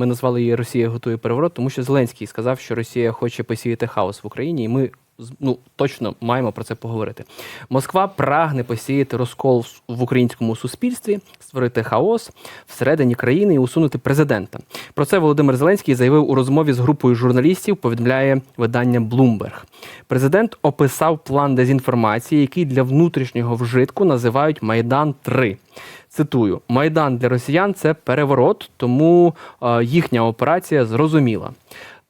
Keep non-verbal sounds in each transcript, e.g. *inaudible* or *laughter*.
Ми назвали її Росія готує переворот, тому що Зеленський сказав, що Росія хоче посіяти хаос в Україні, і ми ну точно маємо про це поговорити. Москва прагне посіяти розкол в- українському суспільстві, створити хаос всередині країни і усунути президента. Про це Володимир Зеленський заявив у розмові з групою журналістів. Повідомляє видання Bloomberg. Президент описав план дезінформації, який для внутрішнього вжитку називають Майдан 3 Цитую: Майдан для росіян це переворот, тому е, їхня операція зрозуміла.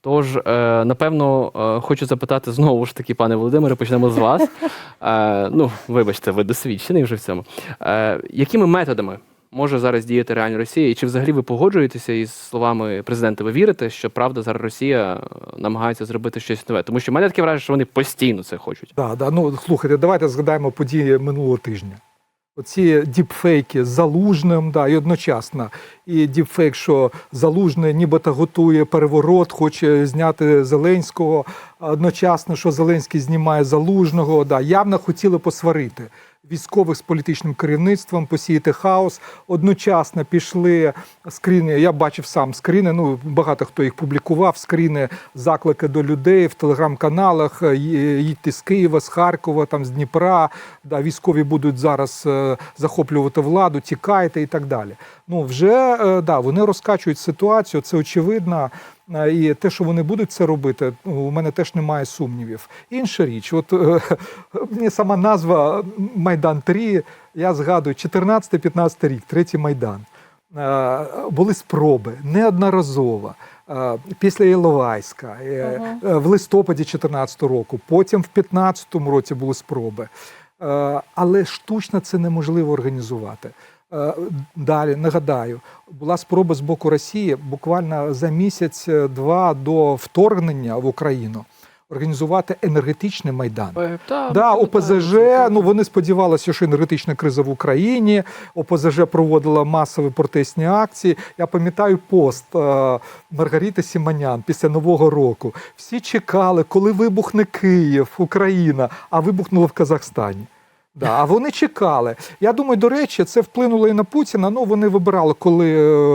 Тож, е, напевно, е, хочу запитати знову ж таки, пане Володимире, почнемо з вас. *laughs* Е, ну, вибачте, ви досвідчений вже в цьому. Якими методами може зараз діяти реальна Росія? І чи взагалі ви погоджуєтеся із словами президента? Ви вірите, що правда зараз Росія намагається зробити щось нове? Тому що мене таке враження, що вони постійно це хочуть. Да, да, ну слухайте, давайте згадаємо події минулого тижня. Оці діпфейки з залужним, да, і одночасно. І діпфейк, що залужний нібито готує переворот, хоче зняти Зеленського. Одночасно, що Зеленський знімає залужного. Да, явно хотіли посварити військових з політичним керівництвом, посіяти хаос. Одночасно пішли скріни. Я бачив сам скріни. Ну багато хто їх публікував. Скріни заклики до людей в телеграм-каналах. е, Їдьте з Києва, з Харкова, там з Дніпра. Да, військові будуть зараз е, захоплювати владу, тікайте і так далі. Ну вже е, да, вони розкачують ситуацію. Це очевидно. І те, що вони будуть це робити, у мене теж немає сумнівів. Інша річ, от е, мені сама назва Майдан 3, я згадую 14-15 рік, третій Майдан. Були спроби неодноразово. Після Іловайська, е, е, в листопаді 2014 року, потім в 2015 році були спроби. Але штучно це неможливо організувати. Е, Далі нагадаю, була спроба з боку Росії буквально за місяць-два до вторгнення в Україну організувати енергетичний майдан. Е, Та, Да, ОПЗЖ, так, ну вони сподівалися, що енергетична криза в Україні. ОПЗЖ проводила масові протестні акції. Я пам'ятаю пост е, Маргарити Сіманян після Нового року. Всі чекали, коли вибухне Київ, Україна, а вибухнуло в Казахстані. Да, а вони чекали. Я думаю, до речі, це вплинуло і на Путіна. Ну вони вибирали, коли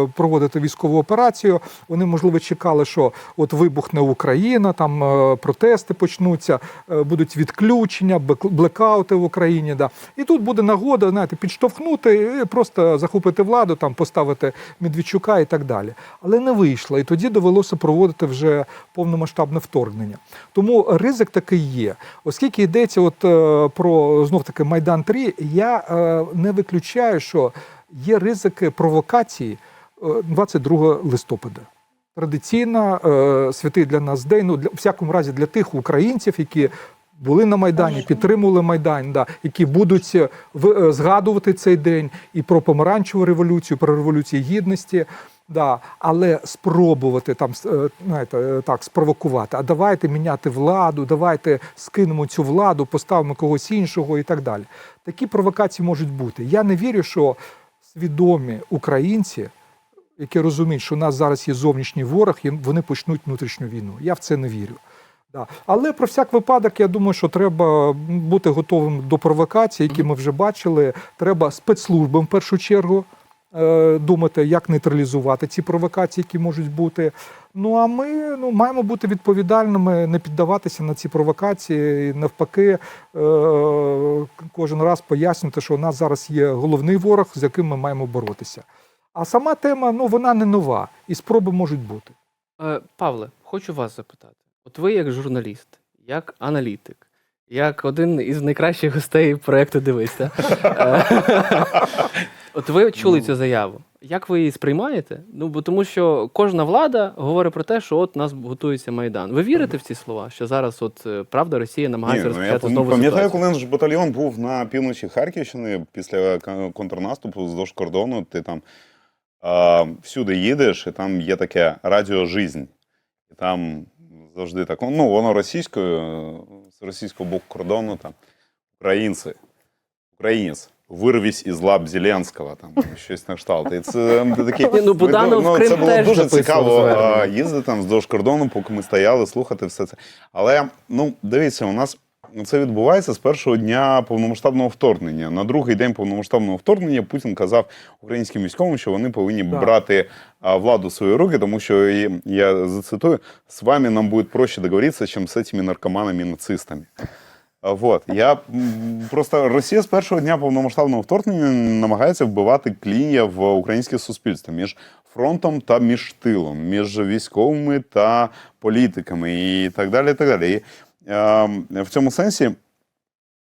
е, проводити військову операцію. Вони, можливо, чекали, що от вибухне Україна, там е, протести почнуться, е, будуть відключення, блекаути в Україні. Да. І тут буде нагода, знаєте, підштовхнути і просто захопити владу, там поставити Медведчука і так далі. Але не вийшло. І тоді довелося проводити вже повномасштабне вторгнення. Тому ризик такий є. Оскільки йдеться от про знов таки Майдан 3, я е, не виключаю, що є ризики провокації е, 22 листопада. Традиційно е, святий для нас день, ну для всякому разі для тих українців, які були на Майдані, підтримували Майдан, да, які будуть е, в- е, згадувати цей день і про помаранчеву революцію, про революцію гідності. Да, але спробувати там е, знаєте, е, так спровокувати. А давайте міняти владу, давайте скинемо цю владу, поставимо когось іншого і так далі. Такі провокації можуть бути. Я не вірю, що свідомі українці, які розуміють, що у нас зараз є зовнішній ворог, і вони почнуть внутрішню війну. Я в це не вірю. Да. Але про всяк випадок, я думаю, що треба бути готовим до провокацій, які ми вже бачили. Треба спецслужбам в першу чергу думати, як нейтралізувати ці провокації, які можуть бути. Ну а ми ну, маємо бути відповідальними, не піддаватися на ці провокації. І навпаки, е, кожен раз пояснювати, що у нас зараз є головний ворог, з яким ми маємо боротися. А сама тема ну вона не нова, і спроби можуть бути. Е, Павле, хочу вас запитати. От ви як журналіст, як аналітик, як один із найкращих гостей проекту Дивися. е, От ви чули цю заяву. Як ви її сприймаєте? Ну бо тому, що кожна влада говорить про те, що от нас готується майдан. Ви вірите в ці слова? Що зараз, от е, правда, Росія намагається ну, розпочати знову пам'ятаю, ситуацію? коли наш батальйон був на півночі Харківщини після контрнаступу вздовж кордону, ти там а, всюди їдеш, і там є таке радіо «Жизнь». І там завжди так, ну, воно російською, російського боку кордону, там, українці, українець, вирвісь із лап Зеленського, там, щось на кшталт. І це такі, Ні, ну, Буданов ну, це було дуже цікаво їздити там вздовж кордону, поки ми стояли, слухати все це. Але ну дивіться, у нас це відбувається з першого дня повномасштабного вторгнення. На другий день повномасштабного вторгнення Путін казав українським військовим, що вони повинні Так. брати владу в свої руки, тому що я зацитую: з вами нам буде проще договоритися, ніж з цими наркоманами і нацистами. Вот я просто Росія з першого дня повномасштабного вторгнення намагається вбивати клін'я в українське суспільство між фронтом та між тилом, між військовими та політиками і так далі. І так далі. І, в цьому сенсі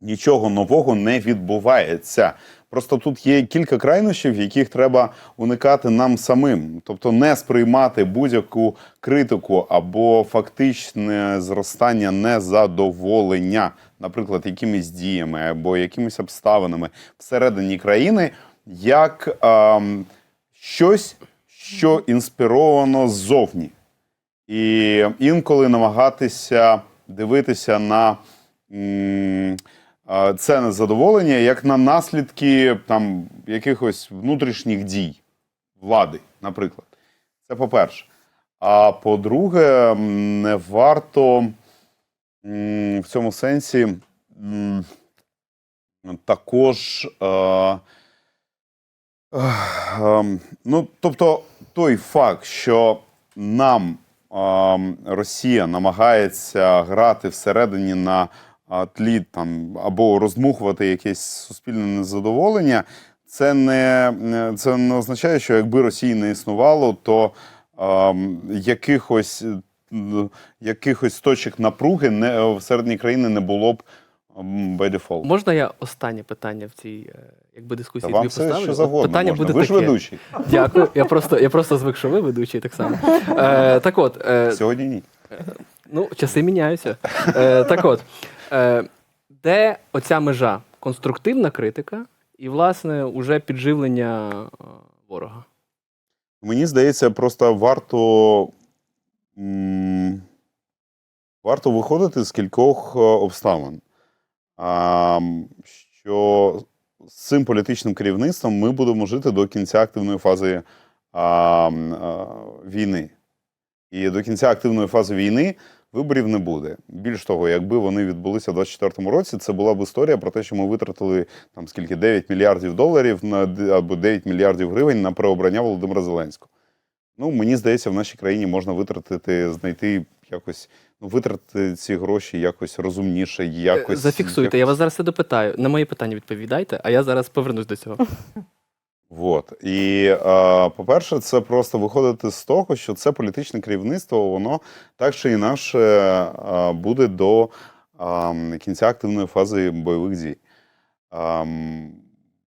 нічого нового не відбувається. Просто тут є кілька крайнощів, яких треба уникати нам самим, тобто не сприймати будь-яку критику або фактичне зростання незадоволення, наприклад, якимись діями або якимись обставинами всередині країни, як ем, щось, що інспіровано ззовні. І інколи намагатися дивитися на це незадоволення як на наслідки там, якихось внутрішніх дій влади, наприклад. Це по-перше. А по-друге, не варто в цьому сенсі також. Ем, ну, тобто, той факт, що нам Росія намагається грати всередині на тлі там або роздмухувати якесь суспільне незадоволення, це не, це не означає, що якби Росії не існувало, то ем, якихось, е, якихось точок напруги не, всередині країни не було б by default. Можна я останнє питання в цій е, якби Та дискусії вам тобі все що завгодно Питання можна. буде Ви ж таке. ведучий. Дякую. Я просто, я просто звик, що ви ведучий так само. Е, так от, е, Сьогодні ні. ну, часи міняються. Е, так от, е, де оця межа? Конструктивна критика і, власне, уже підживлення е, ворога. Мені здається, просто варто, варто виходити з кількох е, обставин. Що з цим політичним керівництвом ми будемо жити до кінця активної фази а, війни. І до кінця активної фази війни виборів не буде. Більш того, якби вони відбулися в 2024 році, це була б історія про те, що ми витратили там скільки 9 мільярдів доларів на або 9 мільярдів гривень на переобрання Володимира Зеленського. Ну, мені здається, в нашій країні можна витратити, знайти якось, ну, витратити ці гроші якось розумніше, Е, якось. Зафіксуйте, я вас зараз все допитаю. На мої питання відповідайте, а я зараз повернусь до цього. *laughs* Вот. І, е, по-перше, це просто виходити з того, що це політичне керівництво, воно так чи інакше е, буде до е, кінця активної фази бойових дій. Ем,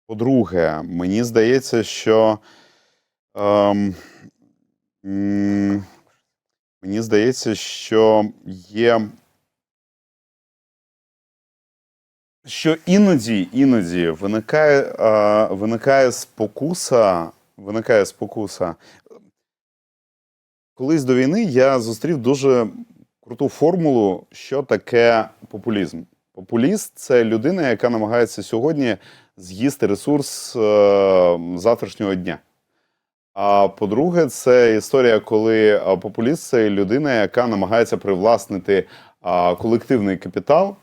По-друге, мені здається, що м, мені здається, що є. що іноді, іноді виникає, е, виникає спокуса. Виникає спокуса. Колись до війни я зустрів дуже круту формулу, що таке популізм. Популіст це людина, яка намагається сьогодні з'їсти ресурс е, завтрашнього дня. А по-друге, це історія, коли популіст це людина, яка намагається привласнити колективний капітал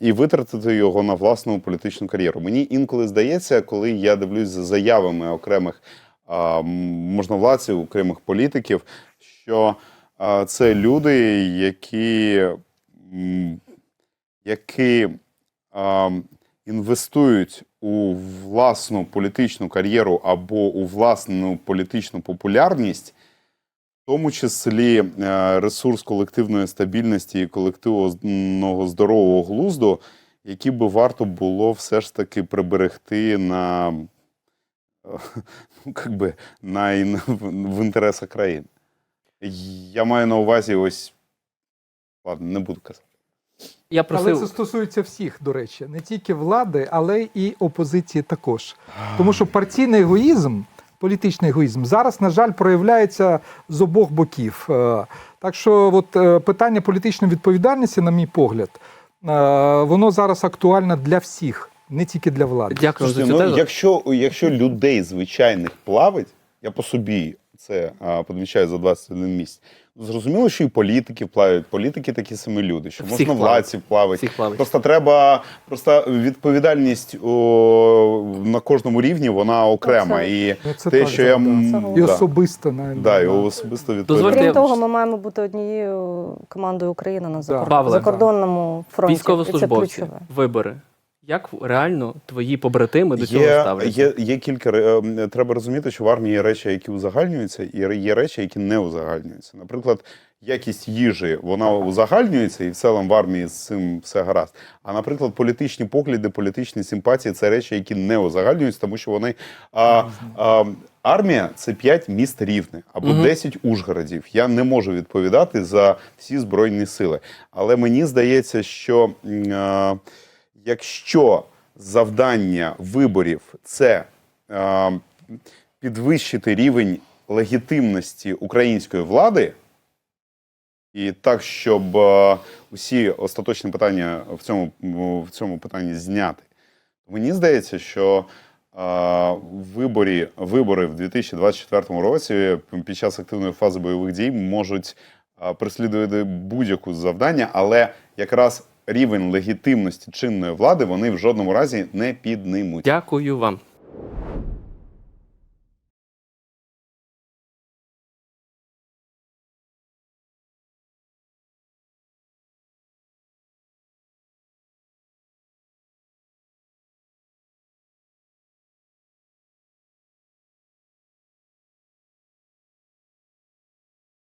і витратити його на власну політичну кар'єру. Мені інколи здається, коли я дивлюсь за заявами окремих ем, можновладців, окремих політиків, що це люди, які, які інвестують у власну політичну кар'єру або у власну політичну популярність. В тому числі е, ресурс колективної стабільності і колективного здорового глузду, які би варто було все ж таки приберегти на, *laughs* ну, как би, на, в інтересах країни. Я маю на увазі ось. Ладно, не буду казати. Я Але це стосується всіх, до речі, не тільки влади, але і опозиції також. Тому що партійний егоїзм, політичний егоїзм зараз, на жаль, проявляється з обох боків. Е, Так що, от е, питання політичної відповідальності, на мій погляд, е, воно зараз актуальне для всіх, не тільки для влади. Дякую за Слушайте, цю ну, якщо, якщо людей звичайних плавить, я по собі все а, за 21 місяць. Ну, Зрозуміло, що і політики плавають, політики такі самі люди, що плавають. Всіх плавить. Просто треба просто відповідальність о, на кожному рівні вона окрема. Це- І Ну, це те, так, що я да, м, да. І особисто навіть. да, і да. особисто відповідальність. Крім того, ми маємо бути однією командою України на закордонному фронті. І Військовослужбовці, вибори. Як реально твої побратими до цього Є, ставляться? є, є кілька ре- е, треба розуміти, що в армії є речі, які узагальнюються, і є речі, які не узагальнюються. Наприклад, якість їжі вона узагальнюється, і в цілому в армії з цим все гаразд. А наприклад, політичні погляди, політичні симпатії це речі, які не узагальнюються, тому що вони а, а, армія це 5 міст рівне або Мгм. 10 Ужгородів. Я не можу відповідати за всі збройні сили. Але мені здається, що. а, якщо завдання виборів це е, підвищити рівень легітимності української влади, і так, щоб е, усі остаточні питання в цьому, в цьому питанні зняти, мені здається, що е, виборі, вибори в 2024 році під час активної фази бойових дій можуть е, переслідувати будь-яку завдання, але якраз рівень легітимності чинної влади вони в жодному разі не піднимуть. Дякую вам.